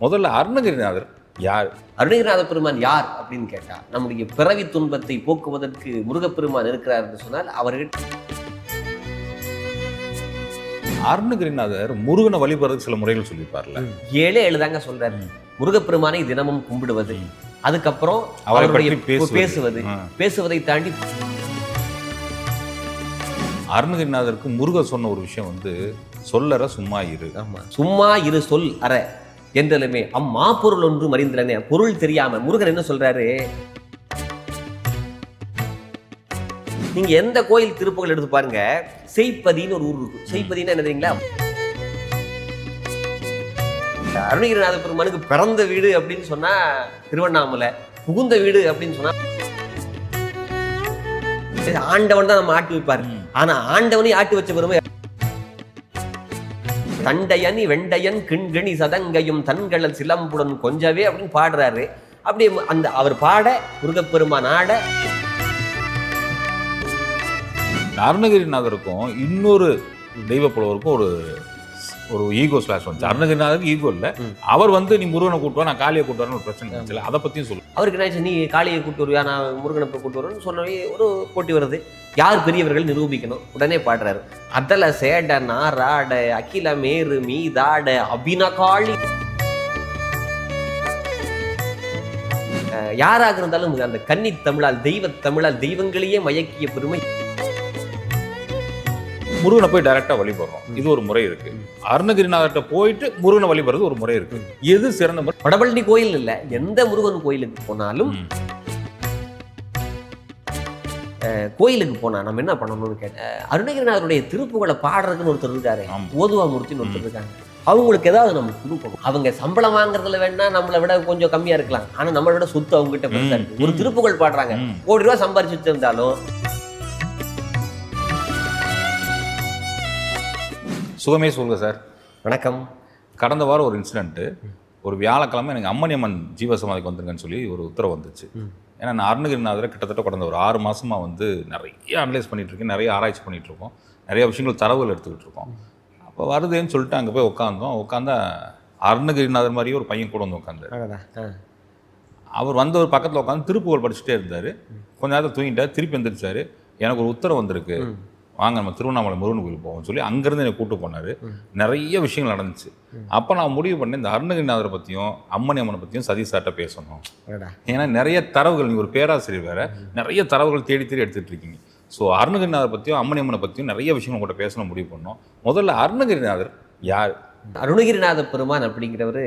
முதல்ல அருணகிரிநாதர் யார்? அருணகிரிநாத பெருமான் யார் அப்படின்னு கேட்டா நம்முடைய பிறவி துன்பத்தை போக்குவதற்கு முருகப்பெருமான் இருக்கிறார் என்று சொன்னால் அவர்கள் அருணகிரிநாதர் முருகனை வழிபடுறதுக்கு சில முறைகள் சொல்லியிருப்பார்ல. ஏழே எழுதாங்க சொல்றாரு. முருகப்பெருமானை தினமும் கும்பிடுவது. அதுக்கப்புறம் அவரை அவருடைய பேசுவது. பேசுவதை. தாண்டி அருணகிரிநாதருக்கு முருகர் சொன்ன ஒரு விஷயம் வந்து சொல்லற சும்மா இரு. ஆமா. சும்மா இரு சொல் அற. என்றலுமே அம்மா பொருள் ஒன்று மறிந்தலனே பொருள் தெரியாம முருகன் என்ன சொல்றாரு? நீங்க எந்த கோயில் திருப்புகள் எடுத்து பாருங்க. செய்ப்பதின்னு ஒரு ஊர் இருக்கு. செய்ப்பதின்னா என்ன தெரியுங்களா? அருணகிரிநாத பெருமானுக்கு பிறந்த வீடு அப்படின்னு சொன்னா திருவண்ணாமலை. புகுந்த வீடு அப்படின்னு சொன்னா ஆண்டவன் தான் நம்ம ஆட்டி வைப்பாரு. ஆனா ஆண்டவனை ஆட்டி வச்ச பெருமை தண்டையனி வெண்டையன் கிண்கிணி சதங்கையும் தன்களல் சிலம்புடன் கொஞ்சவே அப்படின்னு பாடுறாரு. அப்படி அந்த அவர் பாட முருகப்பெருமான் ஆட. அருணகிரிநாதருக்கும் இன்னொரு தெய்வ புலவருக்கும் ஒரு ஒரு ஈகோ ஸ்லாஷ் வந்துச்சு. அருணகிரிநாதருக்கு ஈகோ இல்ல. அவர் வந்து நீ முருகனை கூட்டு வா நான் காளியை கூட்டு வரேன்னு ஒரு பிரச்சனை இருந்துச்சுல அதை பத்தியும் சொல்லு. அவருக்கு என்ன நீ காளியை கூட்டு வருவியா நான் முருகனை கூட்டு வருவேன்னு சொன்னவே ஒரு போட்டி வருது. யார் பெரியவர்கள் நிரூபிக்கணும்? உடனே பாடுறாரு. அதல சேட நாராட அகில மேரு மீதாட அபினகாளி அஹ் யாராக இருந்தாலும் அந்த கன்னி தமிழால் தெய்வ தமிழால் தெய்வங்களையே மயக்கிய பெருமை முருகனை போய் டைரக்டா வழிபடுறோம். இது ஒரு முறை இருக்கு. அருணகிரிநாதர்கிட்ட போயிட்டு முருகனை வழிபடுறது ஒரு முறை இருக்கு. எது சிறந்த முறை? வடபழனி கோயில் இல்ல. எந்த முருகன் கோயிலுக்கு போனாலும் கோயிலுக்கு போனா நம்ம என்ன பண்ணணும்னு கேட்டேன் அருணகிரிநாதருடைய திருப்புகளை பாடுறதுக்குன்னு ஒருத்தர் இருக்காரு. ஓதுவா மூர்த்தின்னு ஒருத்தர் இருக்காங்க அவங்களுக்கு ஏதாவது நம்ம கொடுக்கணும். அவங்க சம்பளம் வாங்குறதுல வேணா நம்மளை விட கொஞ்சம் கம்மியா இருக்கலாம். ஆனா நம்மளை விட சொத்து அவங்க கிட்ட பெருசா இருக்கு ஒரு. திருப்புகள் பாடுறாங்க. கோடி ரூபாய் சம்பாரிச்சு வச்சிருந்தாலும் சுகமே சொல்லுங்க சார். வணக்கம். கடந்த வாரம் ஒரு இன்சிடென்ட்டு ஒரு வியாழக்கிழமை எனக்கு அம்மணி அம்மன் ஜீவசமாதிக்கு வந்துருங்கன்னு சொல்லி ஒரு உத்தரவு வந்துச்சு. ஏன்னா நான் அருணகிரிநாதரை கிட்டத்தட்ட கடந்த ஒரு ஆறு மாசமா வந்து நிறைய அனலைஸ் பண்ணிட்டு இருக்கேன் நிறைய ஆராய்ச்சி பண்ணிட்டு இருக்கோம் நிறைய விஷயங்கள் தரவுகள் எடுத்துக்கிட்டு இருக்கோம். அப்போ வருதுன்னு சொல்லிட்டு அங்கே போய் உட்காந்தோம் உட்காந்தா அருணகிரிநாதர் மாதிரியே ஒரு பையன் கூட வந்து உட்காந்தாரு அவர் வந்து ஒரு பக்கத்தில் உட்காந்து திருப்புகழ் படிச்சுட்டே இருந்தார். கொஞ்ச நேரத்தில் தூங்கிட்டார் திருப்பி எந்திரிச்சாரு. எனக்கு ஒரு உத்தரவு வந்திருக்கு. வாங்க நம்ம திருவண்ணாமலை முருகன் கோயில் போவோம்னு சொல்லி அங்கேருந்து என்னை கூட்டு போனார். நிறைய விஷயங்கள் நடந்துச்சு. அப்போ நான் முடிவு பண்ணேன் இந்த அருணகிரிநாதரை பற்றியும் அம்மணி அம்மனை பற்றியும் சதீஷ் சார்ட்ட பேசணும். ஏன்னா நிறைய தரவுகள் நீங்கள் ஒரு பேராசிரியர் வேற நிறைய தரவுகள் தேடி தேடி எடுத்துட்டு இருக்கீங்க. ஸோ அருணகிரிநாதர் பற்றியும் அம்மணி அம்மனை பற்றியும் நிறைய விஷயங்கள் உங்கள்கிட்ட பேசணும் முடிவு பண்ணோம். முதல்ல அருணகிரிநாதர் யார்? அருணகிரிநாத பெருமான் அப்படிங்கிறவரு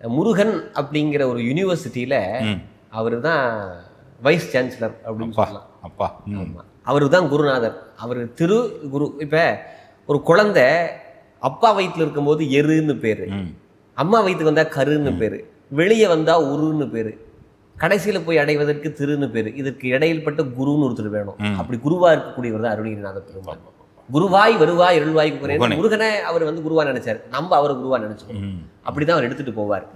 முருகன் அப்படிங்கிற ஒரு யூனிவர்சிட்டியில. அவர் தான் வைஸ் சான்சலர் அப்படின்னு அப்பா சொல்லலாம். அப்பா. ம். அவர் தான் குருநாதர். அவர் திரு குரு இப்ப ஒரு குழந்தை அப்பா வயித்துல இருக்கும்போது எருன்னு பேரு. அம்மா வயிற்றுக்கு வந்தா கருன்னு பேரு. வெளியே வந்தா உருன்னு பேரு. கடைசியில போய் அடைவதற்கு திருன்னு பேரு. இதற்கு இடையில்பட்ட குருன்னு ஒருத்தர் வேணும். அப்படி குருவா இருக்கக்கூடியவர் தான் அருணகிரிநாத பெருமான். குருவாய் வருவாய் இருள்வாய் முருகனே. அவர் வந்து குருவா நினைச்சார். நம்ம அவரை குருவா நினைச்சோம். அப்படிதான் அவர் எடுத்துட்டு போவார்.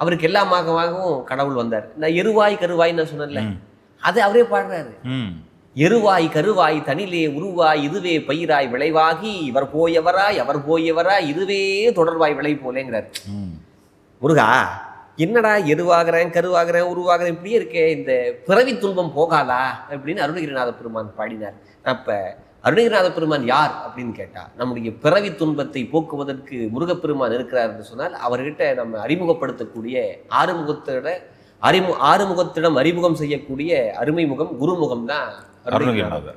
அவருக்கு எல்லா மாகமாகவும் கடவுள் வந்தார். நான் எருவாய் கருவாய் நான் சொன்னேன்ல. அது அவரே பாடுறாரு. எருவாய் கருவாய் தனிலே உருவாய் இதுவே பயிராய் விளைவாகி இவர் போயவராய் அவர் போயவராய் இதுவே தொடர்வாய் விளை போலேங்கிறார். முருகா என்னடா எருவாகிறேன் கருவாகிறேன் உருவாகிறேன் இப்படியே இருக்கே இந்த பிறவி துன்பம் போகாதா அப்படின்னு அருணகிரிநாத பெருமான் பாடினார். அப்ப அருணகிரிநாத பெருமான் யார் அப்படின்னு கேட்டா நம்முடைய பிறவி துன்பத்தை போக்குவதற்கு முருகப்பெருமான் இருக்கிறார் என்று சொன்னால் அவர்கிட்ட நம்ம அறிமுகப்படுத்தக்கூடிய ஆறுமுகத்தோட அறிமு ஆறுமுகத்திடம் அறிமுகம் செய்யக்கூடிய அருமை முகம் குருமுகம் தான் அருணகிரிநாதர்.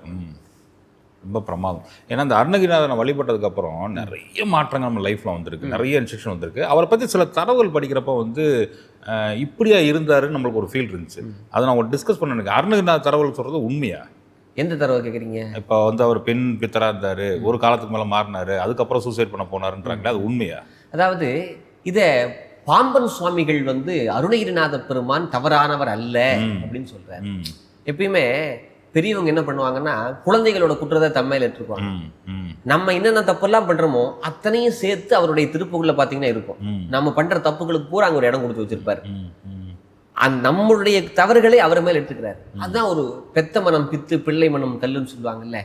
ரொம்ப பிரமாதம். ஏன்னா இந்த அருணகிரிநாதனை வழிபட்டதுக்கு அப்புறம் நிறைய மாற்றங்கள் நம்ம லைஃப்ல வந்திருக்கு. நிறைய இன்ஸ்ட்ரக்ஷன் வந்திருக்கு. அவரை பத்தி சில தரவுகள் படிக்கிறப்ப வந்து இப்படியா இருந்தாருன்னு நம்மளுக்கு ஒரு ஃபீல் இருந்துச்சு. அதை நான் ஒரு டிஸ்கஸ் பண்ண எனக்கு அருணகிரிநாத தரவுகள் சொல்றது உண்மையா? எந்த தடவை கேட்குறீங்க இப்போ வந்து அவர் பெண் பித்தரா இருந்தாரு. ஒரு காலத்துக்கு மேல மாறினாரு. அதுக்கப்புறம் சூசைட் பண்ண போனாருன்றாங்களே அது உண்மையா? அதாவது இத பாம்பன் சுவாமிகள் வந்து அருணகிரிநாத பெருமான் தவறானவர் அல்ல. அப்படின்னு சொல்றாரு. ம். எப்பயுமே பெரியவங்க என்ன பண்ணுவாங்கன்னா குழந்தைகளோட குற்றத்தை தம்மையில் ஏற்றுக்குவாங்க. நம்ம என்னென்ன தப்பெல்லாம் பண்றோமோ அத்தனையும் சேர்த்து அவருடைய திருப்புகள்ல பாத்தீங்கன்னா இருக்கும். நம்ம பண்ற தப்புகளுக்கு பூரா அங்க ஒரு இடம் கொடுத்து வச்சிருப்பாரு. அந்த நம்மளுடைய தவறுகளை அவர் மேல் எடுத்துக்கிறார் அதுதான் ஒரு பெத்த மனம் பித்து பிள்ளை மனம் கல்லுன்னு சொல்லுவாங்கல்ல.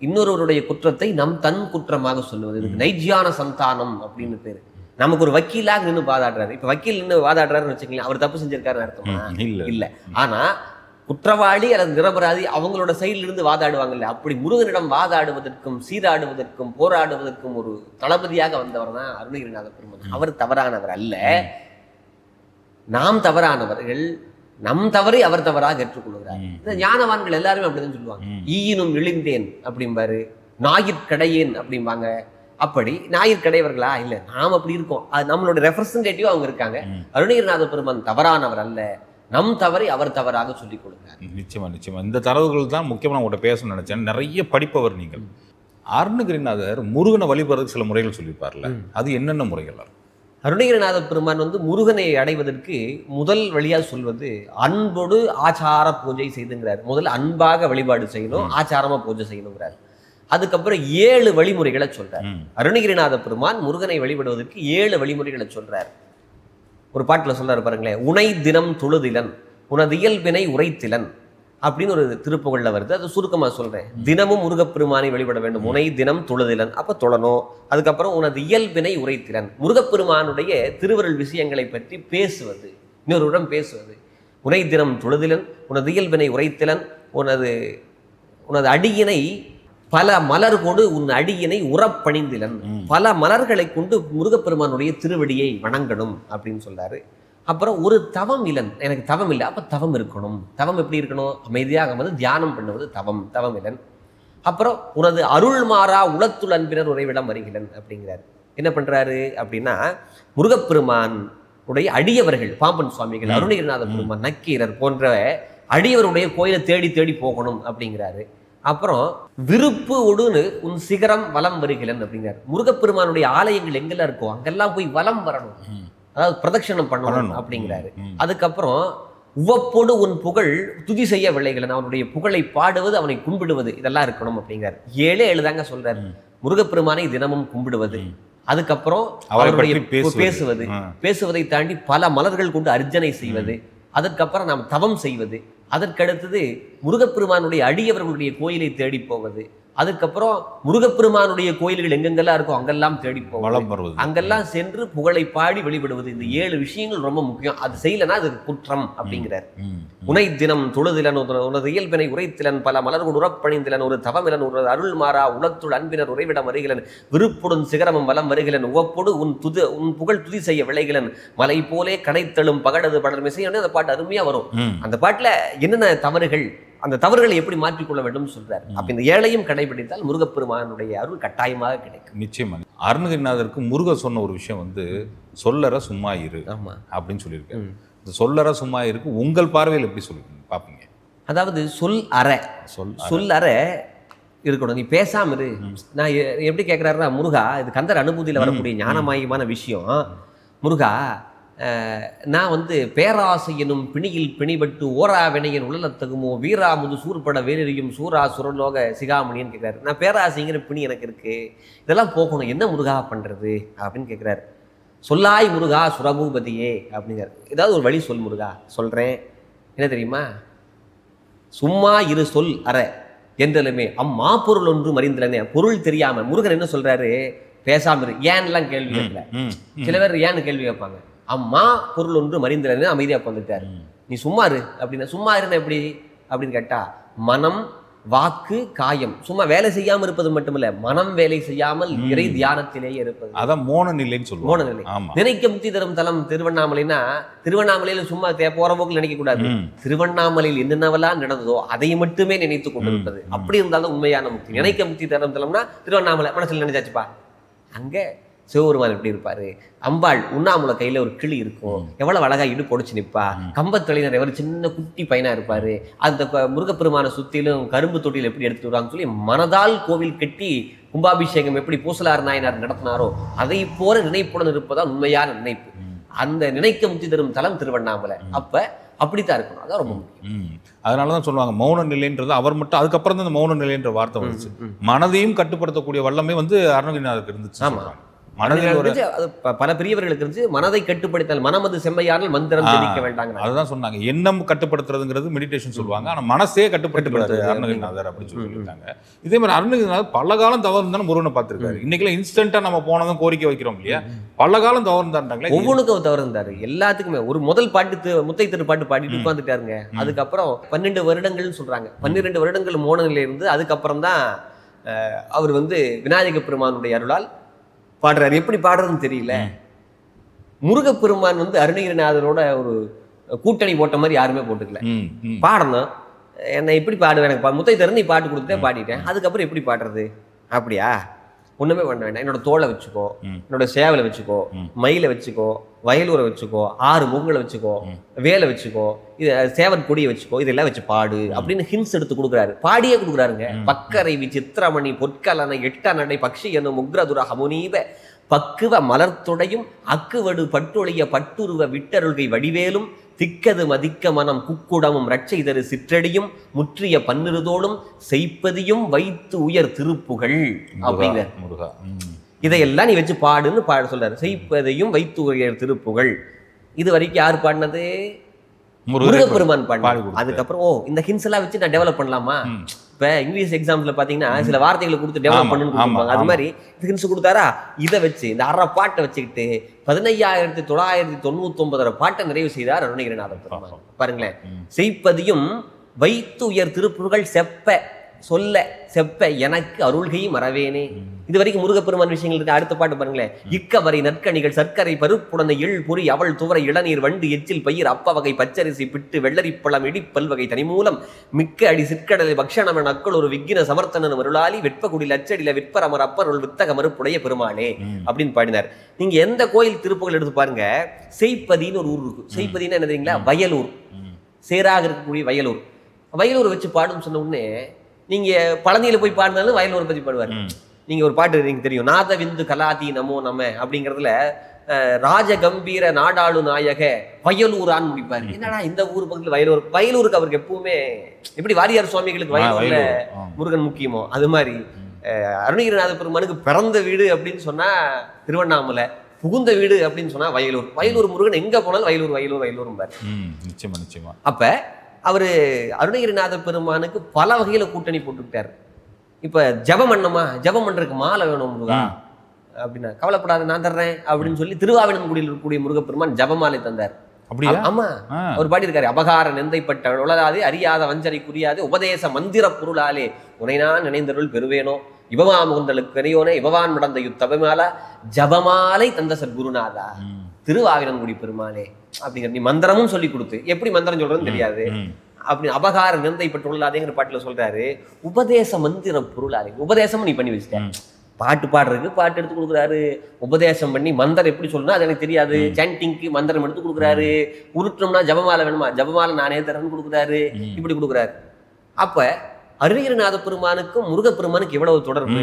இன்னொருவருடைய குற்றத்தை நம் தன் குற்றமாக சொல்லுவது. இதுக்கு நைஜியான சந்தானம் அப்படின்னு பேரு. நமக்கு ஒரு வக்கீலாக நின்று வாதாடுறாரு. இப்ப வக்கீல் நின்று வாதாடுறாருன்னு வச்சுக்கலாம் அவர் தப்பு செஞ்சிருக்காருன்னு அர்த்தமா? இல்ல. ஆனா குற்றவாளி அல்லது நிரபராதி அவங்களோட சைடுல இருந்து வாதாடுவாங்கல்ல. அப்படி முருகனிடம் வாதாடுவதற்கும் சீராடுவதற்கும் போராடுவதற்கும் ஒரு தளபதியாக வந்தவர் தான் அருணகிரிநாத பெருமான் அவர் தவறானவர் அல்ல. நாம் தவறானவர்கள் நம் தவறை அவர் தவறாக ஏற்றுக்கொள்கிறார். இந்த ஞானவான்கள் எல்லாருமே அப்படிதான் சொல்லுவாங்க. ஈயினும் இழிந்தேன் அப்படிம்பாரு. ஞாயிற்கடையேன் அப்படிம்பாங்க. அப்படி ஞாயிற்கடையவர்களா? இல்ல நாம் அப்படி இருக்கோம். அது நம்மளோட ரெப்ரசன்டேட்டிவ் அவங்க இருக்காங்க. அருணகிரிநாத பெருமான் தவறானவர் அல்ல. நம் தவறை அவர் தவறாக சொல்லிக் கொடுக்கிறார் நிச்சயமா நிச்சயமா. இந்த தரவுகள் தான் முக்கியமாக உங்கள்கிட்ட பேசணும்னு நினைச்சேன். நிறைய படிப்பவர் நீங்கள். அருணகிரிநாதர் முருகனை வழிபடுறதுக்கு சில முறைகள் சொல்லியிருப்பார்ல. அது என்னென்ன முறைகள்? அருணகிரிநாத பெருமான் வந்து முருகனை அடைவதற்கு முதல் வழியா சொல்வது அன்போடு ஆச்சார பூஜை செய்துங்கிறார். முதல்ல அன்பாக வழிபாடு செய்யணும் ஆச்சாரமா பூஜை செய்யணுங்கிறார். அதுக்கப்புறம் ஏழு வழிமுறைகளை சொல்றார். அருணகிரிநாத பெருமான் முருகனை வழிபடுவதற்கு ஏழு வழிமுறைகளை சொல்றார். ஒரு பாட்டுல சொல்றாரு பாருங்களேன் உனை தினம் தொழுதிலன் உனது இயல்பினை உரைத்திலன் அப்படின்னு ஒரு திருப்புகள்ல வருது. அது சுருக்கமா சொல்றேன். தினமும் முருகப்பெருமானை வழிபட வேண்டும். உனை தினம் தொழுதிலன் அப்ப தொழணும். அதுக்கப்புறம் உனது இயல்பினை உரைத்திலன் முருகப்பெருமானுடைய திருவருள் விஷயங்களை பற்றி பேசுவது இன்னொருடன் பேசுவது. உனை தினம் தொழுதிலன் உனது இயல்பினை உரைத்திலன் உனது உனது அடியினை பல மலர் கொண்டு உன் அடியினை உறப்பணிந்திலன். பல மலர்களை கொண்டு முருகப்பெருமானுடைய திருவடியை வணங்கணும் அப்படின்னு சொல்றாரு அப்புறம் ஒரு தவம் இலன். எனக்கு தவம் இல்லை. அப்ப தவம் இருக்கணும். தவம் எப்படி இருக்கணும்? அமைதியாக வந்து தியானம் பண்ணுவது தவம். தவம் இலன். அப்புறம் உனது அருள் மாறா உளத்துள் அன்பினர் உறைவிடம் வருகிறன் அப்படிங்கிறார். என்ன பண்றாரு அப்படின்னா முருகப்பெருமான் உடைய அடியவர்கள் பாம்பன் சுவாமிகள். அருணகிரிநாத பெருமான் நக்கீரர் போன்ற அடியவருடைய கோயிலை தேடி தேடி போகணும் அப்படிங்கிறாரு. அப்புறம் விருப்பு ஒடுன்னு உன் சிகரம் வலம் வருகிறன் அப்படிங்கிறார் முருகப்பெருமானுடைய ஆலயங்கள் எங்கெல்லாம் இருக்கோ அங்கெல்லாம் போய் வலம் வரணும். அதாவது பிரதட்சணம் பண்ணணும். அப்படிங்கிறாரு. அதுக்கப்புறம் உவப்போடு உன் புகழ் துதி செய்ய விளைகளன் அவனுடைய புகழை பாடுவது அவனை கும்பிடுவது இதெல்லாம் இருக்கணும் அப்படிங்கிறார் ஏழே எழுதாங்க சொல்றாரு. முருகப்பெருமானை தினமும் கும்பிடுவது. அதுக்கப்புறம் அவரை அவருடைய பேசுவது. பேசுவது தாண்டி பல மலர்கள் கொண்டு அர்ச்சனை செய்வது அதற்கப்புறம் நாம் தவம் செய்வது அதற்கடுத்தது முருகப்பெருமானுடைய அடியவர்களுடைய கோயிலை தேடி போவது. அதுக்கப்புறம் முருகப்பெருமானுடைய கோயில்கள் எங்கெங்கெல்லாம் இருக்கோ அங்கெல்லாம் தேடி வளம் வருவது. அங்கெல்லாம் சென்று புகழை பாடி வெளிவிடுவது இந்த ஏழு விஷயங்கள் ரொம்ப முக்கியம். அது செய்யலைன்னா அது குற்றம் அப்படிங்கிறார். உனை தினம் தொழுதிலன் உன- உனது இயல்பினை உரைத்திலன் பல மலர்கள் உறப்பணிந்திலன் ஒரு தவமிலன் ஒரு அருள் மாறா உளத்துள் அன்பினர் உறைவிடம் வருகிறன் விருப்புடன் சிகரமும் வலம் வருகிறன் உவப்பொடு உன் துது உன் புகழ் துதி செய்ய விளைகிறன் மலை போலே கடைத்தழும் பகடது படர் மிசையோட அந்த பாட்டு அருமையா வரும். அந்த பாட்டுல என்னென்ன தவறுகள்? அந்த தவறுகளை எப்படி மாற்றிக்கொள்ள வேண்டும் சொல்றார். அப்ப இந்த ஏழையும் கடைபிடித்தால் முருகப்பெருமானுடைய அருள் கட்டாயமாக கிடைக்கும். நிச்சயமா. அருணகிரிநாதருக்கு முருகர் சொன்ன ஒரு விஷயம் வந்து சொல்லற சும்மா இரு ஆமா. அப்படின்னு சொல்லியிருக்கேன். இந்த சொல்லற சும்மா இருக்கு உங்கள் பார்வையில் எப்படி சொல்லுவீங்க பார்ப்பீங்க? அதாவது சொல் அற. சொல் சொல் அற இருக்கணும். நீ பேசாம இரு. நான் எப்படி கேட்குறாருன்னா முருகா இது கந்தர் அனுபூதியில் வரக்கூடிய ஞானமயமான விஷயம். முருகா நான் வந்து பேராசை எனும் பிணியில் பிணிபட்டு ஓரா வினையன் உழலத்தகுமோ வீரா முது சூர்பட வேலெறியும் சூரா சுரலோக சிகாமணின்னு கேட்குறாரு நான் பேராசைங்கிற பிணி எனக்கு இருக்கு. இதெல்லாம் போகணும். என்ன முருகா பண்றது? அப்படின்னு கேட்குறாரு சொல்லாய் முருகா சுரபூபதியே அப்படிங்கிறார். ஏதாவது ஒரு வழி சொல் முருகா. சொல்றேன். என்ன தெரியுமா? சும்மா இரு சொல் அற என்றலுமே. அம்மா பொருள் ஒன்று மறிந்தலனே. பொருள் தெரியாம முருகன் என்ன சொல்றாரு? பேசாம இரு. ஏன்லாம் கேள்வி கேட்கல. சில பேர் ஏன்னு கேள்வி கேட்பாங்க. அம்மா பொருள் ஒன்று மறிந்தலனே அமைதியா உட்காந்துட்டாரு. நீ சும்மா இரு அப்படின்னா சும்மா இருந்தா எப்படி? அப்படின்னு கேட்டா மனம் வாக்கு காயம். சும்மா வேலை செய்யாம இருப்பது மட்டுமல்ல மனம் வேலை செய்யாமல். இறை தியானத்திலேயே இருப்பது. அதான் மோன நிலைன்னு சொல்லுவாங்க மோன நிலை நினைக்க முக்தி தரும் தலம் திருவண்ணாமலைனா திருவண்ணாமலையில சும்மா தே- போற போக்கில் நினைக்க கூடாது. திருவண்ணாமலையில் என்னென்னவெல்லாம் நடந்ததோ அதை மட்டுமே நினைத்து கொண்டிருப்பது. அப்படி இருந்தாலும் உண்மையான முக்தி நினைக்க முக்தி தரும் தலம்னா திருவண்ணாமலை. மனசுல நினைச்சாச்சுப்பா. அங்க சிவபெருமான் எப்படி இருப்பாரு? அம்பாள் உண்ணாமுலை கையில ஒரு கிளி இருக்கும். எவ்வளவு அழகா இடு பொடிச்சு நிப்பா. ம். கம்பத்தொழினர் எவர்? சின்ன குட்டி பையனா இருப்பாரு. அந்த முருகப்பெருமான சுத்திலும் கரும்பு தொட்டியில் எப்படி எடுத்து விடுவாங்கன்னு சொல்லி மனதால் கோவில் கட்டி கும்பாபிஷேகம் எப்படி பூசலார் நாயனார் நடத்தினாரோ அதை போல நினைப்புடன் இருப்பதா உண்மையான நினைப்பு. அந்த நினைக்க முக்தி தரும் தலம் திருவண்ணாமலை. அப்ப அப்படித்தான் இருக்கணும். அதான் ரொம்ப முக்கியம். அதனால தான் சொல்லுவாங்க மௌன நிலைன்றது அவர் மட்டும் அதுக்கப்புறம் தான் இந்த மௌன நிலைன்ற வார்த்தை வந்துச்சு. மனதையும் கட்டுப்படுத்தக்கூடிய வல்லமை வந்து அருணகிரிநாதருக்கு இருந்துச்சு ஆமா. மனதில் ஒரு அது பல பெரியவர்களுக்கு இருந்துச்சு மனதை கட்டுப்படுத்தல் மனமது செம்மையானால் மந்திரம் ஜெபிக்க வேண்டாங்க அதுதான் சொன்னாங்க. எண்ணம் கட்டுப்படுத்துறதுங்கிறது மெடிடேஷன் சொல்லுவாங்க. ஆனா மனசே கட்டுப்படுத்துறது. அருணகிரிநாதர் அப்படின்னு சொல்லி சொல்லியிருக்காங்க. இதே மாதிரி அருணகிரிநாதர் பல காலம் தவறுந்தானே முருகனை பார்த்திருக்காரு. இன்னைக்கெல்லாம் இன்ஸ்டன்ட்டா நம்ம போனதும் கோரிக்கை வைக்கிறோம் இல்லையா? பல காலம் தவறுந்தாண்டாங்களே ஒவ்வொன்றுக்கும் அவர் தவறு இருந்தாரு. எல்லாத்துக்குமே ஒரு முதல் பாட்டு முத்தை திரு பாட்டு பாடிட்டு உட்காந்துட்டாருங்க அதுக்கப்புறம் பன்னெண்டு வருடங்கள்னு சொல்றாங்க. பன்னிரெண்டு வருடங்கள் மோன நிலையில இருந்து அதுக்கப்புறம் தான் அவர் வந்து விநாயக பெருமானுடைய அருளால் பாடுறாரு. எப்படி பாடுறதுன்னு தெரியல. முருகப்பெருமான் வந்து அருணகிரிநாதரோட ஒரு கூட்டணி போட்ட மாதிரி யாருமே போட்டுக்கல. பாடணும். என்னை எப்படி பாடுவேன் எனக்கு முத்தை திறந்து நீ பாட்டு கொடுத்துட்டே பாடிட்டேன். அதுக்கப்புறம் எப்படி பாடுறது? அப்படியா? ஒண்ணுமே பண்ண வேண்டாம் என்னோட தோலை வச்சுக்கோ. என்னோட சேவலை வச்சுக்கோ. மயிலை வச்சுக்கோ வயலூரை வச்சுக்கோ ஆறு முகங்களை வச்சுக்கோ. வேலை வச்சுக்கோ இது சேவன் கொடியை வச்சுக்கோ இதெல்லாம் வச்சு பாடு அப்படின்னு ஹின்ஸ் எடுத்து கொடுக்குறாரு பாடியே கொடுக்குறாருங்க ம். பக்கரைவி சித்திரமணி பொற்கலனை எட்ட நடை பக்ஷி என்னும் உக்ரதுர ஹமுனீப பக்குவ மலர்த்தொடையும் அக்குவடு பட்டொழிய பட்டுருவ விட்டருள்கை வடிவேலும் திக்கது மதிக்க மனம் குக்குடமும் ரட்சை தரு சிற்றடியும் முற்றிய பன்னிருதோடும் செய்ப்பதியும் வைத்து உயர் திருப்புகள். அப்படிங்கிற. முருகா. இதையெல்லாம் நீ வச்சு பாடுன்னு பாட சொல்றாரு. செய்ப்பதையும் வைத்து உயர் திருப்புகள். இது வரைக்கும் யார் பாடினது? முருகப்பெருமான். பாடி பாடினது கொடுத்தாரு. அதுக்கப்புறம் ஓ இந்த ஹின்ஸ் எல்லாம் வச்சு நான் டெவலப் பண்ணலாமா. இப்ப இங்கிலீஷ் எக்ஸாம்ஸ்ல பாத்தீங்கன்னா சில வார்த்தைகளை கொடுத்து டெவலப் கொடுப்பாங்க. அது. மாதிரி இது ஹின்ஸ் கொடுத்தாரா? இதை வச்சு இந்த அரை பாட்டை வச்சுக்கிட்டு பதினையாயிரத்தி தொள்ளாயிரத்தி தொண்ணூத்தி ஒன்பதரை பாட்டை நிறைவு செய்தார் அருணகிரிநாத பெருமான் பாருங்களேன். செய்ப்பதியும் வைத்து உயர் திருப்புகள் செப்ப சொல்ல செப்ப எனக்கு அருள்கை மறவேனே இது வரைக்கும் முருகப்பெருமான் விஷயங்கள் இருக்கு. அடுத்த பாட்டு பாருங்களேன். இக்கவரை நற்கணிகள் சர்க்கரை பருப்புடன இள் பொறி அவள் துவரை இளநீர் வண்டு எச்சில் பயிர் அப்ப வகை பச்சரிசி பிட்டு வெள்ளரிப்பழம் இடி பல்வகை தனிமூலம் மிக்க அடி சிற்கடலை பக்ஷணம நக்கள் ஒரு விக்கின சமர்த்தனன் மருளாளி வெட்பகுடி அச்சடில விற்பரமர் அப்பருள் வித்தக மறுப்புடைய பெருமாளே. அப்படின்னு பாடினார். நீங்க எந்த கோயில் திருப்புகள் எடுத்து பாருங்க செய்ப்பதின்னு ஒரு ஊர் இருக்கு. செய்ப்பதின்னா என்ன தெரியுங்களா? வயலூர். சேராக இருக்கக்கூடிய வயலூர். வயலூர் வச்சு பாடுன்னு சொன்ன உடனே நீங்க பழனியில போய் பாடினாலும் வயலூர் பத்தி பாடுவார். ம். நீங்க ஒரு பாட்டு நீங்க தெரியும். நாத விந்து கலாதி நமோ நம அப்படிங்கறதுல ராஜ கம்பீர நாடாளு நாயக வயலூரான்னு முடிப்பாரு. என்னடா இந்த ஊர் பக்கத்துல வயலூர் வயலூருக்கு அவருக்கு எப்பவுமே எப்படி வாரியார் சுவாமிகளுக்கு வயலூர்ல. முருகன் முக்கியமோ? அது மாதிரி. அஹ், அருணகிரிநாத பெருமானுக்கு பிறந்த வீடு அப்படின்னு சொன்னா திருவண்ணாமலை புகுந்த வீடு அப்படின்னு சொன்னா வயலூர். வயலூர் முருகன் எங்க போனாலும் வயலூர் வயலூர் வயலூர். நிச்சயமா நிச்சயமா. அப்ப அவரு அருணகிரிநாத பெருமானுக்கு பல வகையில கூட்டணி போட்டுக்கிட்டாரு. இப்ப ஜெபம் பண்ணணுமா? ஜெபம் பண்றதுக்கு மாலை வேணும் முருகா. அப்படின்னா கவலைப்படாத நான் தர்றேன் அப்படின்னு சொல்லி திருவாவினன்குடியில் இருக்கக்கூடிய முருகப்பெருமான் ஜெபமாலை தந்தார். ஆமா. ஆ. அவர் பாடியிருக்காரு அபகார நெந்தைப்பட்ட உளராதே அறியாத வஞ்சனை புரியாது உபதேச மந்திர பொருளாலே உனை நான் நினைந்தருள் பெறுவேனோ? இவமா முகந்தலுக்கு கனியோனே இவவான் மடந்த யுத்தபமாலா ஜபமாலை தந்த சத்குருநாதா. ம். திருவாவினன்குடி பெருமாளே அப்படிங்கிற நீ மந்திரமும் சொல்லி கொடுத்து. எப்படி மந்திரம் சொல்றதுன்னு தெரியாது. அப்படி அபகார நிந்தைப்பட்டு உள்ளாதேங்கிற பாட்டுல சொல்றாரு. உபதேச மந்திர பொருளாதே உபதேசமும் நீ பண்ணி வச்சுட்ட. ம். பாட்டு பாடுறதுக்கு பாட்டு எடுத்து கொடுக்குறாரு. உபதேசம் பண்ணி மந்திரம் எப்படி சொல்லணும் அது எனக்கு தெரியாது. சாண்டிங்க்கு மந்திரம் எடுத்து கொடுக்குறாரு. உருட்டணும்னா ஜபமாலை வேணுமா? ஜபமாலை நானே தரேன்னு கொடுக்குறாரு. இப்படி கொடுக்குறாரு. அப்ப அருணகிரிநாத பெருமானுக்கும் முருகப்பெருமானுக்கு எவ்வளவு தொடர்பு.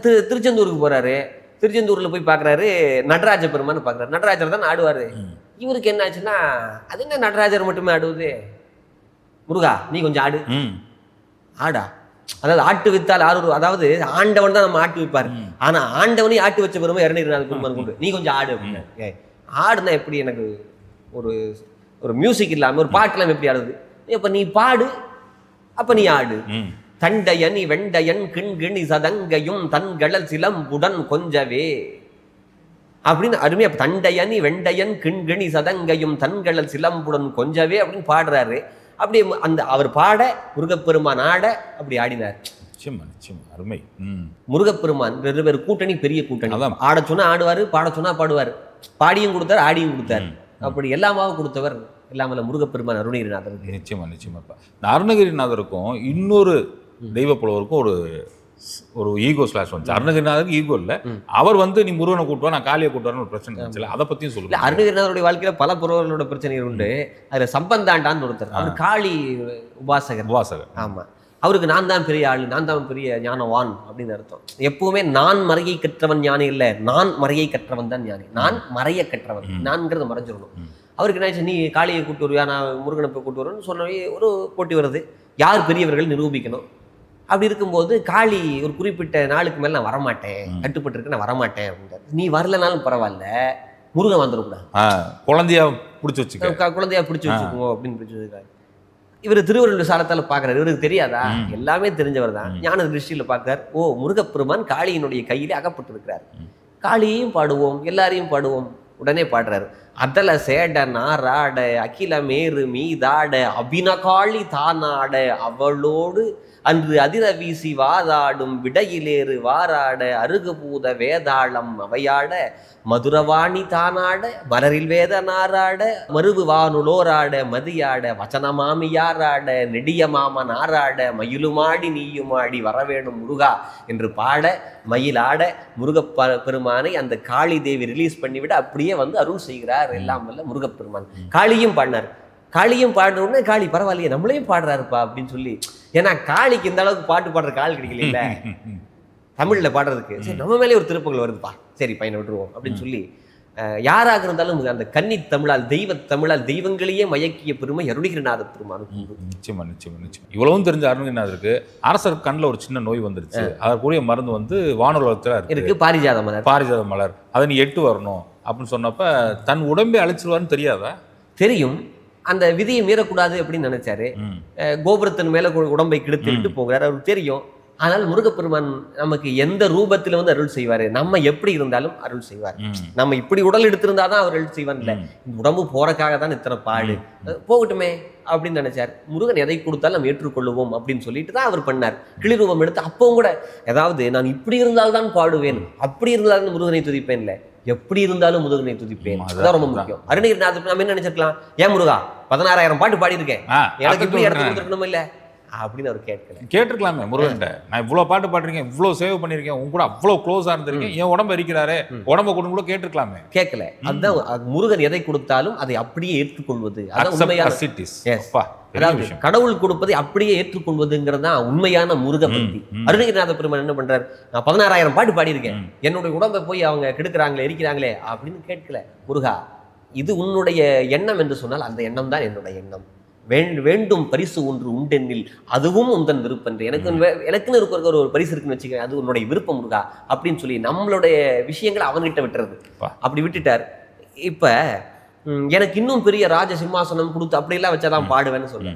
திரு திருச்செந்தூருக்கு போறாரு. திருச்செந்தூர்ல போய் பார்க்கறாரு நடராஜ பெருமான் பார்க்கறாரு நடராஜர் தான் ஆடுவாரு. இவருக்கு என்ன ஆச்சுன்னா அது என்ன நடராஜர் மட்டுமே ஆடுவது? முருகா நீ கொஞ்சம் ஆடு. ஆடா. அதாவது ஆட்டு வித்தால் ஆறு அதாவது ஆண்டவன் தான் நம்ம ஆட்டு வைப்பார். ஆனா ஆண்டவனையும் ஆட்டு வச்ச பெருமை இரநீர் பெருமான் கொண்டு நீ கொஞ்சம் ஆடு அப்படின்னு. ஆடுனா எப்படி எனக்கு ஒரு ஒரு மியூசிக் இல்லாம ஒரு பாட்டு இல்லாம எப்படி ஆடுது இப்ப நீ பாடு. அப்ப நீ ஆடு. தண்டையனி வெண்டையன் கிண்கிணி சதங்கையும் தன்களல் சிலம்புடன் கொஞ்சவே. அப்படின்னு அருமையா தண்டையனி வெண்டையன் கிண்கிணி சதங்கையும் தன்களல் சிலம்புடன் கொஞ்சவே அப்படின்னு பாடுறாரு. அப்படி அந்த அவர் பாட முருகப்பெருமான் ஆட அப்படி ஆடினார். நிச்சயமா நிச்சயமா. அருமை. ம். முருகப்பெருமான் வெறு வெறு கூட்டணி பெரிய கூட்டணி. அதான். ஆட சொன்னா ஆடுவாரு பாட சொன்னா பாடுவார். பாடியும் கொடுத்தாரு ஆடியும் கொடுத்தாரு. அப்படி எல்லாமாவும் கொடுத்தவர் எல்லாமல்ல முருகப்பெருமான் அருணகிரிநாதருக்கு. நிச்சயமா நிச்சயமாப்பா. இந்த அருணகிரிநாதருக்கும் இன்னொரு தெய்வ புலவருக்கும் ஒரு ஒரு ஈகோ ஸ்லாஷ் வந்துச்சு அருணகிரிநாதருக்கு ஈகோ இல்ல. அவர் வந்து நீ முருகனை கூட்டுவா நான் காளியை கூட்டுவான்னு ஒரு பிரச்சனை இருந்துச்சுல. அதை இல்ல சொல்லுங்க. அருணகிரிநாதருடைய வாழ்க்கையில பல புறவர்களோட பிரச்சனைகள் உண்டு. அதுல சம்பந்தாண்டான்னு ஒருத்தர். அவர் காளி உபாசகர். உபாசகர். ஆமா. அவருக்கு நான் தான் பெரிய ஆளு நான் தான் பெரிய ஞானவான் அப்படின்னு அர்த்தம். எப்பவுமே நான் மறையை கற்றவன் ஞானி இல்ல. நான் மறையை கற்றவன் தான் ஞானி. நான் மறைய கற்றவன். நான்கிறத மறைஞ்சிடணும். அவருக்கு என்ன நீ காளியை கூட்டு வருவியா? நான் முருகனை போய் கூட்டு வருவேன்னு சொன்ன ஒரு போட்டி வருது. யார் பெரியவர்கள் நிரூபிக்கணும்? அப்படி இருக்கும்போது காளி ஒரு குறிப்பிட்ட நாளுக்கு மேல நான் வரமாட்டேன். ம். கட்டுப்பட்டு நான் வரமாட்டேன். அப்படின்றாரு. நீ வரலனாலும் பரவாயில்ல. முருகன் வந்துடக்கூடாது. குழந்தையா பிடிச்சி வச்சுக்க. குழந்தையா பிடிச்சி. வச்சுக்கோ அப்படின்னு பிடிச்சி வச்சுக்காரு இவர் திருவள்ளுவர் சாலத்தால பாக்குறாரு. இவருக்கு தெரியாதா. எல்லாமே தெரிஞ்சவர் தான். ஞான திருஷ்டியில பார்க்கறார் ஓ முருகப்பெருமான் காளியினுடைய கையிலே அகப்பட்டிருக்கிறார். காளியையும் பாடுவோம் எல்லாரையும் பாடுவோம். உடனே பாடுறாரு. அதல சேட நாராட அகில மேரு மீதாட அபினகாளி தானாட அவளோடு அன்று அதிர வீசி வாதாடும் விடையிலேறு வாராட அருகுபூத வேதாளம் அவையாட மதுரவாணி தானாட மலரில் வேத நாராட மருவு வானுலோராட மதியாட வச்சனமாமியாராட நெடிய மாமன் ஆராட மயிலுமாடி நீயுமாடி வரவேணும் முருகா என்று பாட மயிலாட முருகப் ப- பெருமானை அந்த காளி தேவி ரிலீஸ் பண்ணிவிட்டு அப்படியே வந்து அருள் செய்கிறார். எல்லாம் வல்ல முருகப்பெருமான் காளியும் பாடினார். காளியும் பாடுற உடனே காளி பரவாயில்லையே நம்மளையும் பாடுறாருப்பா அப்படின்னு சொல்லி ஏன்னா காளிக்கு இந்த அளவுக்கு பாட்டு பாடுற கால் கிடைக்கல தமிழ்ல பாடுறதுக்கு. சரி நம்ம மேலே ஒரு திருப்பங்கள் வருதுப்பா சரி பையனை விட்டுருவோம் அப்படின்னு சொல்லி யாராக இருந்தாலும் அந்த கன்னி தமிழால் தெய்வ தமிழால் தெய்வங்களையே மயக்கிய பெருமை அருணிகிரநாத பெருமானுக்கு. நிச்சயமா நிச்சயமா நிச்சயம். இவ்வளவும் தெரிஞ்ச அருணகிரிநாதருக்கு அரசர் கண்ணில் ஒரு சின்ன நோய் வந்துருச்சு. அதற்குரிய மருந்து வந்து வானுலகத்தில் இருக்கு. பாரிஜாத மலர். பாரிஜாத மலர். அதை நீ எட்டு வரணும் அப்படின்னு சொன்னப்ப தன் உடம்பே அழிச்சிருவாருன்னு தெரியாதா? தெரியும். அந்த விதியை மீறக்கூடாது அப்படின்னு நினைச்சாரு. கோபுரத்தின் மேல உடம்பை கிடுத்துட்டு போகிறார். அவருக்கு தெரியும். ஆனால் முருகப்பெருமான் நமக்கு எந்த ரூபத்தில் வந்து அருள் செய்வாரு? நம்ம எப்படி இருந்தாலும் அருள் செய்வார். நம்ம இப்படி உடல் எடுத்திருந்தாதான் அவர் அருள் செய்வார் இல்ல உடம்பு போறக்காக தான் இத்தனை பாடு. போகட்டுமே. அப்படின்னு நினைச்சார். முருகன் எதை கொடுத்தாலும் நம்ம ஏற்றுக்கொள்ளுவோம் அப்படின்னு சொல்லிட்டு தான் அவர் பண்ணார். கிளிரூபம் எடுத்து அப்பவும் கூட ஏதாவது நான் இப்படி இருந்தால்தான் பாடுவேன் அப்படி இருந்தாலும் முருகனை துதிப்பேன் இல்ல எப்படி இருந்தாலும் முருகனை துதிப்பேன். ரொம்ப. முக்கியம். அருணகிரிநாதர் நம்ம என்ன நினைச்சிருக்கலாம்? ஏன் முருகா பதினாறாயிரம் பாட்டு பாடியிருக்கேன். எனக்கு இப்படி எடுத்து சொல்றேன். கொடுத்துருக்கணும் இல்ல? அப்படின்னு அவர் கேட்கல. கேட்டிருக்கலாமே முருகன்ட்ட நான் இவ்வளவு பாட்டு பாடுறீங்க இவ்வளவு சேவ் பண்ணிருக்கேன் உங்க கூட அவ்வளவு க்ளோஸா இருந்திருக்கேன் என் உடம்பு இருக்கிறாரு. உடம்ப கொடுங்க கூட கேட்டிருக்கலாமே. கேட்கல. அதுதான் அது முருகன் எதை கொடுத்தாலும் அதை அப்படியே ஏற்றுக்கொள்வது. அதாவது கடவுள் கொடுப்பதை அப்படியே ஏற்றுக்கொள்வதுங்கிறது தான் உண்மையான முருக பக்தி. அருணகிரிநாத பெருமான் என்ன பண்றாரு? நான் பதினாறாயிரம் பாட்டு பாடியிருக்கேன். என்னுடைய உடம்பை போய் அவங்க கெடுக்கிறாங்களே எரிக்கிறாங்களே அப்படின்னு கேட்கல. முருகா இது உன்னுடைய எண்ணம் என்று சொன்னால் அந்த எண்ணம் தான் என்னுடைய எண்ணம். வேண்டும் பரிசு ஒன்று உண்டென்னில் அதுவும் உந்தன் விருப்பம் எனக்கு வே- எனக்குன்னு இருக்க ஒரு ஒரு பரிசு இருக்குன்னு வச்சுக்க அது உன்னுடைய விருப்பம் முருகா அப்படின்னு சொல்லி நம்மளுடைய விஷயங்களை அவன்கிட்ட விட்டுறது. அப்படி விட்டுட்டார். இப்ப எனக்கு இன்னும் பெரிய ராஜ சிம்மாசனம் கொடுத்து அப்படியெல்லாம் வச்சாதான் பாடுவேன்னு சொல்ல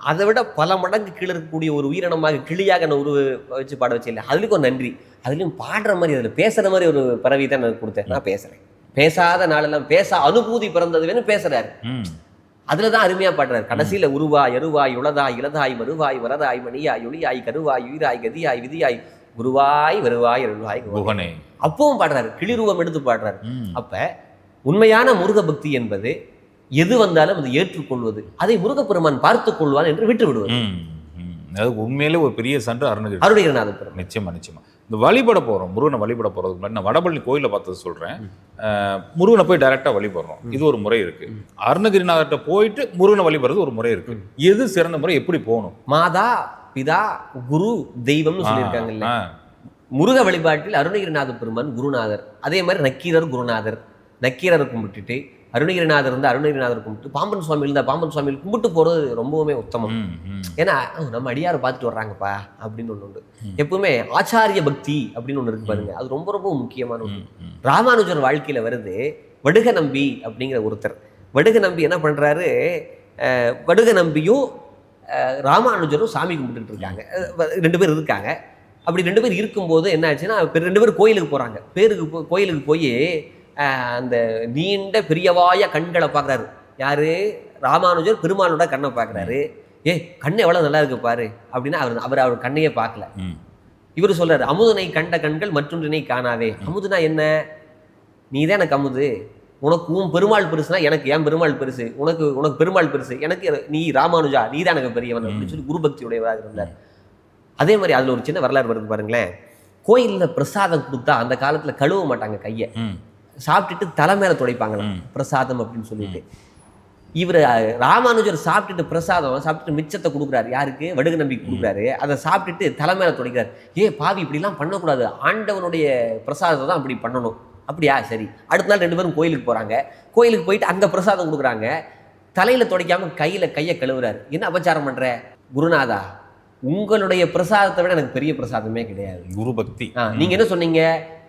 அதை விட பல மடங்கு கீழே இருக்கக்கூடிய ஒரு உயிரினமாக கிளியாக நான் உருவ வச்சு பாட வச்சு இல்லை அதுலேயும் ஒரு நன்றி. அதுலேயும் பாடுற மாதிரி அதில் பேசுகிற மாதிரி ஒரு பறவை தான் நான் கொடுத்தேன். நான் பேசுகிறேன் பேசாத நாளெல்லாம் பேச அனுபூதி பிறந்தது வேணும் பேசுறாரு. ம். அதுல தான் அருமையா பாடுறாரு கடைசியில உருவாய் எருவாய் உளதாய் இளதாய் மறுவாய் வரதாய் மணியாய் ஒளியாய் கருவாய் உயிராய் கதியாய் விதியாய் குருவாய் வருவாய் அருள்வாய் குகனே. அப்பவும் பாடுறாரு கிளிருவம் எடுத்து பாடுறாரு. அப்ப உண்மையான முருக பக்தி என்பது எது வந்தாலும் அதை ஏற்றுக்கொள்வது அதை முருகப்பெருமான் பார்த்துக் கொள்வான் என்று விட்டு விடுவது. அதாவது உண்மையிலே ஒரு பெரிய சன்று அருணகிரி அருணகிரிநாத பெருமான் நிச்சயமா நிச்சயமா. இந்த வழிபட போறோம் முருகனை வழிபட போறதுக்கு முன்னாடி நான் வடபழனி கோயிலை பார்த்தது சொல்றேன். அஹ், முருகனை போய் டைரக்டா வழிபடுறோம். இது ஒரு முறை இருக்கு. அருணகிரிநாதர்கிட்ட போயிட்டு முருகனை வழிபடுறது ஒரு முறை இருக்கு. எது சிறந்த முறை எப்படி போகணும்? மாதா பிதா குரு தெய்வம்னு சொல்லியிருக்காங்கல்ல. ஆ, முருக வழிபாட்டில் அருணகிரிநாத பெருமான் குருநாதர். அதே மாதிரி நக்கீரர் குருநாதர். நக்கீரரை கும்பிட்டுட்டு அருணகிரிநாதர் இருந்தால் அருணகிரிநாதர் கும்பிட்டு பாம்பன் சுவாமி இருந்தால் பாம்பன் சுவாமி கும்பிட்டு போறது ரொம்பவுமே உத்தமம். ஏன்னா "ஓ, நம்ம அடியாரை பார்த்துட்டு வர்றாங்கப்பா அப்படின்னு ஒன்று உண்டு. எப்பவுமே ஆச்சாரிய பக்தி அப்படின்னு ஒன்று இருக்கு பாருங்க. அது ரொம்ப ரொம்ப முக்கியமான ஒன்று. ராமானுஜர் வாழ்க்கையில வருது வடுக நம்பி அப்படிங்கிற ஒருத்தர். வடுக நம்பி என்ன பண்றாரு அஹ், வடுக நம்பியும் ராமானுஜரும் சாமி கும்பிட்டுட்டு இருக்காங்க. ரெண்டு பேர் இருக்காங்க. அப்படி ரெண்டு பேர் இருக்கும்போது என்ன ஆச்சுன்னா ரெண்டு பேரும் கோயிலுக்கு போறாங்க. பேருக்கு கோயிலுக்கு போய் அந்த நீண்ட பெரியவாய கண்களை பார்க்குறாரு. யாரு? ராமானுஜர் பெருமானோட கண்ணை பார்க்குறாரு. ஏ கண்ணு எவ்வளோ நல்லா இருக்கு பாரு அப்படின்னா அவர் அவர் அவர் கண்ணையே பார்க்கல. இவர் சொல்றாரு அமுதனை கண்ட கண்கள் மற்றொன்றினை காணாவே அமுதுனா என்ன? நீ தான் எனக்கு அமுது. உனக்கு உன் பெருமாள் பெருசுனா எனக்கு ஏன் பெருமாள் பெருசு. உனக்கு உனக்கு பெருமாள் பெருசு. எனக்கு நீ ராமானுஜா நீ தான் எனக்கு பெரியவன். அப்படின்னு சொல்லி குருபக்தியுடையவராக இருந்தார். அதே மாதிரி அதுல ஒரு சின்ன வரலாறு வருது பாருங்களேன். கோயில்ல பிரசாதம் கொடுத்தா அந்த காலத்துல கழுவ மாட்டாங்க கையை. சாப்பிட்டுட்டு தலை மேல துடைப்பாங்களாம். பிரசாதம் அப்படின்னு சொல்லிட்டு. இவர் ராமானுஜர் சாப்பிட்டுட்டு பிரசாதம் சாப்பிட்டுட்டு மிச்சத்தை கொடுக்குறாரு. யாருக்கு? வடுகு நம்பி கொடுக்குறாரு. அதை சாப்பிட்டுட்டு தலை மேல துடைக்கிறார். ஏ பாவி இப்படிலாம் பண்ணக்கூடாது. ஆண்டவனுடைய பிரசாதத்தை தான் அப்படி பண்ணணும். அப்படியா? சரி. அடுத்த நாள் ரெண்டு பேரும் கோயிலுக்கு போறாங்க. கோயிலுக்கு போயிட்டு அங்க பிரசாதம் கொடுக்குறாங்க. தலையில துடைக்காம கையில கையை கழுவுறாரு. என்ன அபச்சாரம் பண்ற? குருநாதா உங்களுடைய பிரசாதத்தை விட எனக்கு பெரிய பிரசாதமே கிடையாது. குரு பக்தி. நீங்க என்ன சொன்னீங்க?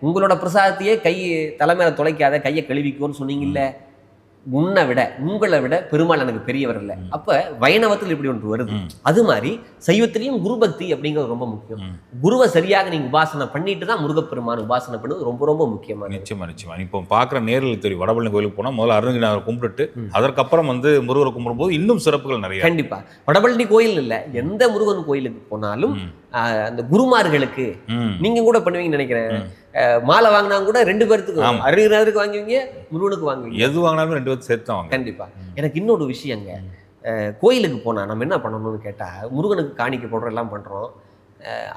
உங்களோட பிரசாதத்தையே கை தலைமையில தொலைக்காத கையை கழுவிக்கோன்னு சொன்னீங்கல்ல. உன்னை விட உங்களை விட பெருமாள் எனக்கு பெரியவர் இல்லை. அப்ப வைணவத்தில் இப்படி ஒன்று வருது. அது மாதிரி சைவத்திலையும் குரு பக்தி அப்படிங்கிறது ரொம்ப முக்கியம். குருவை சரியாக நீங்க உபாசனை பண்ணிட்டு தான் முருகப்பெருமான் உபாசனை பண்ணுவது ரொம்ப ரொம்ப முக்கியமானது நிச்சயமா நிச்சயமா. இப்போ பார்க்குற நேரில் தெரியும் வடபழனி கோயிலுக்கு போனால் முதல்ல அருணகிரிநாதர் கும்பிட்டுட்டு. அதற்கப்புறம் வந்து முருகரை கும்பிடும்போது இன்னும் சிறப்புகள் நிறைய. கண்டிப்பா. வடபழனி கோயில் இல்ல. எந்த முருகன் கோயிலுக்கு போனாலும் அந்த குருமார்களுக்கு. நீங்க கூட பண்ணுவீங்கன்னு நினைக்கிறேன். மாலை வாங்கினா கூட ரெண்டு பேர்த்துக்கு ஆமா. அருணகிரிநாதருக்கு வாங்குவீங்க முருகனுக்கு வாங்குவீங்க. எது வாங்கினாலும் ரெண்டு பேரும் சேர்த்து வாங்க கண்டிப்பா. எனக்கு இன்னொரு விஷயங்க. கோயிலுக்கு போனா நம்ம என்ன பண்ணணும்னு கேட்டா முருகனுக்கு காணிக்க போடுறோம் எல்லாம் பண்றோம்.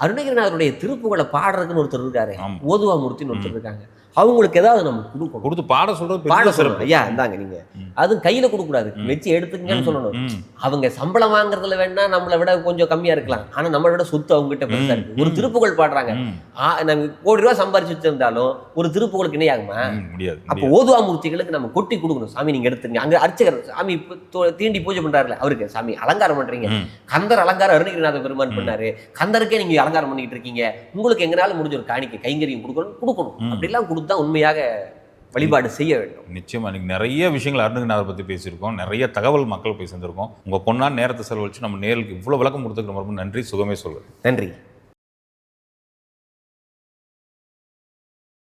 அருணகிரிநாதருடைய திருப்புகளை பாடுறதுக்குன்னு ஒருத்தர் இருக்காரு. ஓதுவா மூர்த்தின்னு ஒருத்தர் இருக்காங்க. அவங்களுக்கு ஏதாவது நம்ம கொடுக்கணும் கொடுத்து பாட சொல்றது பாட சொல்லணும் சிறப்பு ஐயா இந்தாங்க நீங்க. அதுவும் கையில கொடுக்க கூடாது ம். வச்சு எடுத்துக்கங்கன்னு சொல்லணும். அவங்க சம்பளம் வாங்குறதுல வேணா நம்மளை விட கொஞ்சம் கம்மியா இருக்கலாம் ஆனா நம்மளை விட சொத்து அவங்க கிட்ட பெருசா. இருக்கு ஒரு ம். திருப்புகழ் பாடுறாங்க நாங்க கோடி ரூபாய் சம்பாரிச்சு வச்சிருந்தாலும் ஒரு திருப்புகளுக்கு இணையாகுமா. முடியாது அப்போ. ஓதுவா மூர்த்திகளுக்கு நம்ம கொட்டி கொடுக்கணும் சாமி நீங்க எடுத்துங்க அங்க அர்ச்சகர் சாமி தீண்டி பூஜை பண்றாருல அவருக்கு சாமி அலங்காரம் பண்றீங்க. கந்தர் அலங்காரம் அருணகிரிநாத பெருமான். பண்ணாரு கந்தருக்கே நீங்க அலங்காரம் பண்ணிட்டு இருக்கீங்க உங்களுக்கு எங்கனால முடிஞ்ச ஒரு காணிக்கை கைங்கரியம் கொடுக்கணும் கொடுக்கணும். அப்படிலாம் கொடுத்தா உண்மையாக வழிபாடு செய்ய வேண்டும். நிச்சயமா இன்னைக்கு நிறைய விஷயங்கள் அருணகிரிநாதர் பத்தி பேசியிருக்கோம். நிறைய தகவல் மக்கள் போய் சேர்ந்திருக்கோம் உங்க பொண்ணா நேரத்தை செலவழிச்சு நம்ம நேருக்கு இவ்வளவு விளக்கம் கொடுத்துக்கு ரொம்ப நன்றி சுகமே சொல்லுது. நன்றி.